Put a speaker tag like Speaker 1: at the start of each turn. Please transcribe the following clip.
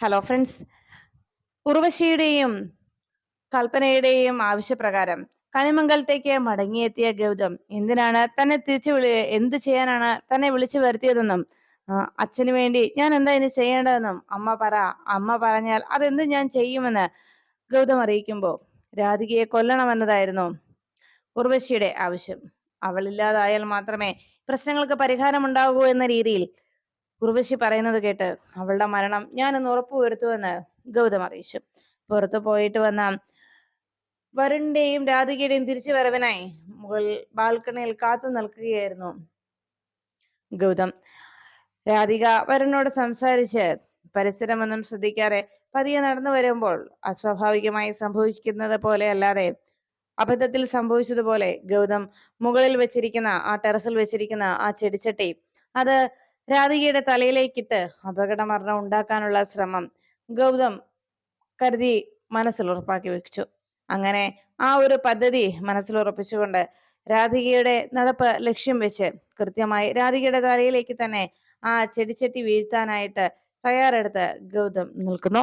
Speaker 1: Hello friends ഉർവശിയുടെയും കൽപ്പനയുടെയും ആവശ്യപ്രകാരം കണിമംഗലത്തേക്ക് മടങ്ങിയെത്തിയ ഗൗതം എന്തിനാണ് തന്നെ തിരിച്ചു വിളി എന്ത് ചെയ്യാനാണ് തന്നെ വിളിച്ചു വരുത്തിയതെന്നും അച്ഛന് വേണ്ടി ഞാൻ എന്താ ഇനി ചെയ്യേണ്ടതെന്നും അമ്മ പറ അമ്മ പറഞ്ഞാൽ അതെന്ത് ഞാൻ ചെയ്യുമെന്ന് ഗൗതം അറിയിക്കുമ്പോൾ രാധികയെ കൊല്ലണമെന്നതായിരുന്നു ഉർവശിയുടെ ആവശ്യം. അവളില്ലാതായാൽ മാത്രമേ പ്രശ്നങ്ങൾക്ക് പരിഹാരം ഉണ്ടാകൂ എന്ന രീതിയിൽ ഉർവശി പറയുന്നത് കേട്ട് അവളുടെ മരണം ഞാനൊന്ന് ഉറപ്പുവരുത്തുമെന്ന് ഗൗതം അറിയിച്ചു. പുറത്തു പോയിട്ട് വന്ന വരുണിന്റെയും രാധികയുടെയും തിരിച്ചു വരവിനായി മുകൾ ബാൽക്കണിയിൽ കാത്തു നിൽക്കുകയായിരുന്നു ഗൗതം. രാധിക വരുണിനോട് സംസാരിച്ച് പരിസരമൊന്നും ശ്രദ്ധിക്കാതെ പതിയെ നടന്നു വരുമ്പോൾ അസ്വാഭാവികമായി സംഭവിക്കുന്നത് പോലെ അല്ലാതെ അബദ്ധത്തിൽ സംഭവിച്ചതുപോലെ ഗൗതം മുകളിൽ വെച്ചിരിക്കുന്ന ആ ടെറസിൽ വെച്ചിരിക്കുന്ന ആ ചെടിച്ചട്ടി അത് രാധികയുടെ തലയിലേക്കിട്ട് അപകട മരണം ഉണ്ടാക്കാനുള്ള ശ്രമം ഗൗതം കരുതി മനസ്സിൽ ഉറപ്പാക്കി വെച്ചു. അങ്ങനെ ആ ഒരു പദ്ധതി മനസ്സിൽ ഉറപ്പിച്ചുകൊണ്ട് രാധികയുടെ നടപ്പ് ലക്ഷ്യം വെച്ച് കൃത്യമായി രാധികയുടെ തലയിലേക്ക് തന്നെ ആ ചെടിച്ചട്ടി വീഴ്ത്താനായിട്ട് തയ്യാറെടുത്ത് ഗൗതം നിൽക്കുന്നു.